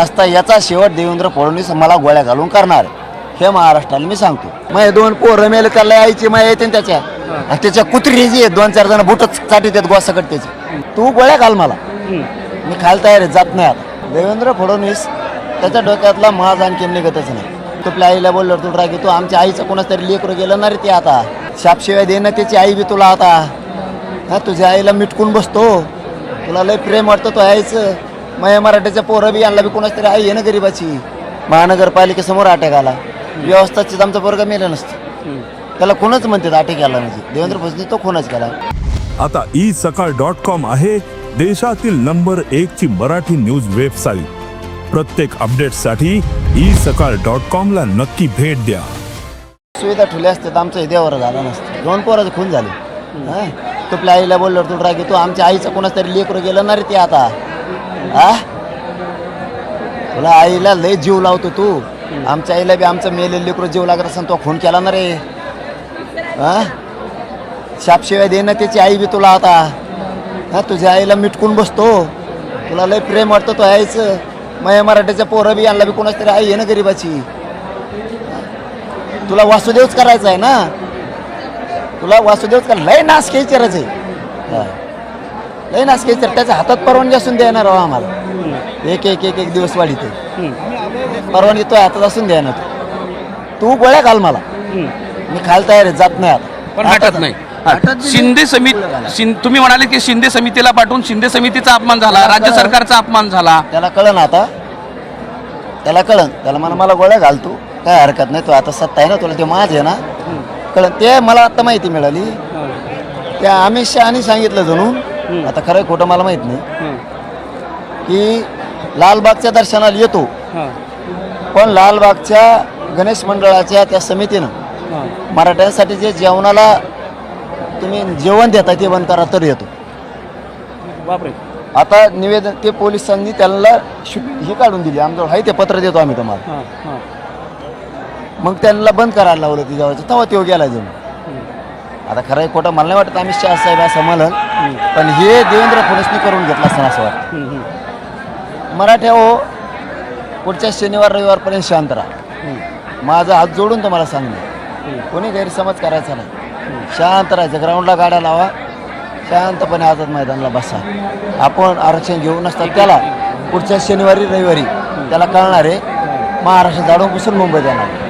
नसता याचा शेवट देवेंद्र फडणवीस मला गोळ्या घालून करणार. हे महाराष्ट्राला मी सांगतो. मग हे दोन पोरं मेल त्याला यायची मग येते ना त्याच्या. आणि त्याच्या कुत्री जी आहेत दोन चार जण बुटच साठी देत गोसाकट त्याची. तू गोळ्या घाल मला. मी खायला तयार आहे जात नाही आता. देवेंद्र फडणवीस त्याच्या डोक्यातला माझ आणखी निघतच नाही. तुपल्या आपल्या आईला बोललो तू राग तू आमच्या आईचं कोणाच तरी लेकरं गेलं ना रे ते आता. शापशिवाय देणं त्याची आई बी तुला आता. हा तुझ्या आईला मिटकून बसतो. तुला लय प्रेम वाटतं तो आईचं. मग मराठीच्या पोरं बी आणला बी कोणाच तरी आई आहे ना गरीबाची. महानगरपालिकेसमोर अटॅक आला. व्यवस्थाच आमचा पोरगा मेलं नसतं. त्याला कोणच म्हणतात अटॅक आला म्हणजे देवेंद्र फडणवीस तो कोणच केला. आता ई सकाळ डॉट कॉम आहे. देशातील नंबर एक ची मराठी न्यूज वेबसाईट. प्रत्येक अपडेटसाठी ई सकाळ डॉट कॉम ला नक्की भेट द्या. सुविधा ठेवल्या असतात आमचं देवर झालं नसतं. दोन पोराचं खून झाले. हा? तू आपल्या आईला बोललो तुला राग तू आमच्या आईचं कोणाच तरी लेकरं गेलं ना रे ते आता. हा? तुला आईला लय जीव लावतो तू. आमच्या आईला बी आमचं मेले लेकरं जीव लागत असं तो खून केला ना रे. हा? शापशिवाय देणं त्याची आई बी तुला आता. हा तुझ्या आईला मिटकून बसतो. तुला लय प्रेम वाटतं तो आईचं. मया मराठीचा पोरं बी आणला बी कोणाच तरी आई आहे ना गरीबाची. तुला वासुदेवच करायचं आहे ना? तुला वासुदेवच कर लय नास विचारायचं आहे हा. लय नास विचार त्याच्या हातात परवानगी असून देणार राव आम्हाला. एक एक एक एक दिवस वाढीत परवानगी तो हातात असून द्या तू तू गोळ्या घाल मला. मी खायला तयार आहे जात नाही आता. पण हटत नाही. हा. शिंदे नाही. समिती तुम्ही म्हणाले की शिंदे समितीला पाठवून शिंदे समितीचा अपमान झाला राज्य सरकारचा अपमान झाला. त्याला कळन आता. त्याला कळन त्याला म्हणा मला गोळ्या घाल तू. काय हरकत नाही तू आता सत्ता आहे ना तुला ते माझ आहे ना. कळन ते मला आता माहिती मिळाली. त्या अमित शहानी सांगितलं जणू आता खरं खोटं मला माहीत नाही. की लालबागच्या दर्शनाला येतो. पण लालबागच्या गणेश मंडळाच्या त्या समितीनं मराठ्यांसाठी जे जेवणाला तुम्ही जेवण देता ते बंद करा तर येतो. बापरे. आता निवेदन ते पोलिसांनी त्यांना हे काढून दिली. आमच्यावर आहे ते पत्र देतो आम्ही तुम्हाला. मग त्यांना बंद करायला लावलं ती जेवायचं. तेव्हा तो गेला जणू आता खरं खोटं मला नाही वाटत अमित शहा साहेब असं म्हणन पण हे देवेंद्र फडणवीसनी करून घेतलं असं असं वाटतं. मराठ्या हो पुढच्या शनिवार रविवारपर्यंत शांत राहा. माझा हात जोडून तुम्हाला सांगणे कोणी गैरसमज करायचा नाही. शांत राहायचं. ग्राउंडला गाड्या लावा. शांतपणे आझाद मैदानाला बसा. आपण आरक्षण घेऊन असतात त्याला पुढच्या शनिवारी रविवारी त्याला कळणार आहे. महाराष्ट्र जाडून पुसून मुंबईत येणार.